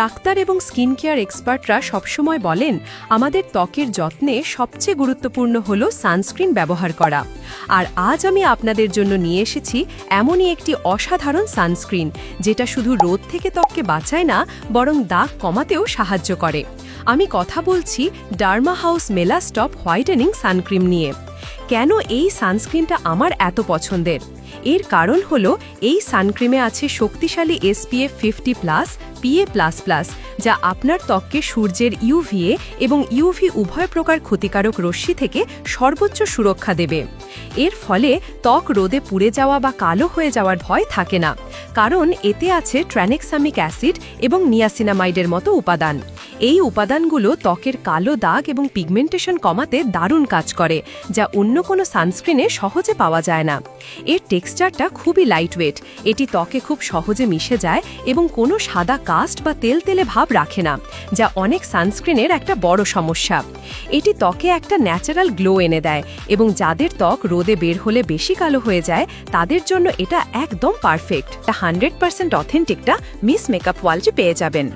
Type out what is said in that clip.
Doctor এবং skin care এক্সপার্টরা সবসময় বলেন, আমাদের ত্বকের যত্নে সবচেয়ে গুরুত্বপূর্ণ হল সানস্ক্রিন ব্যবহার করা। আর আজ আমি আপনাদের জন্য নিয়ে এসেছি এমনই একটি অসাধারণ সানস্ক্রিন, যেটা শুধু রোদ থেকে ত্বককে বাঁচায় না, বরং দাগ কমাতেও সাহায্য করে। আমি কথা বলছি Derma House Melastop whitening sun cream নিয়ে। কেন এই সানস্ক্রিনটা আমার এত পছন্দের? এর কারণ হলো এই সানক্রিমে আছে শক্তিশালী SPF fifty plus, PA plus plus, যা আপনার ত্বককে সূর্যের ইউভিএ এবং ইউভি উভয় প্রকার ক্ষতিকারক রশ্মি থেকে সর্বোচ্চ সুরক্ষা দেবে। এর ফলে ত্বক রোদে পুড়ে যাওয়া বা কালো হয়ে যাওয়ার ভয় থাকে না, কারণ এতে আছে ট্র্যানেক্সামিক অ্যাসিড এবং নিয়াসিনামাইডের মতো উপাদান। এই উপাদানগুলো ত্বকের কালো দাগ এবং পিগমেন্টেশন কমাতে দারুণ কাজ করে, যা অন্য কোনো সানস্ক্রিনে সহজে পাওয়া যায় না। এর টেক্সচারটা খুবই লাইটওয়েট এটি ত্বকে খুব সহজে মিশে যায় এবং কোনো সাদা কাস্ট বা তেল তেলে ভাব রাখে না, যা অনেক সানস্ক্রিনের একটা বড় সমস্যা। এটি ত্বকে একটা ন্যাচারাল গ্লো এনে দেয় এবং যাদের ত্বক রোদে বের হলে বেশি কালো হয়ে যায়, তাদের জন্য এটা একদম পারফেক্ট হান্ড্রেড পার্সেন্ট অথেন্টিকটা মিস মেকআপ ওয়ালজি পেয়ে যাবেন।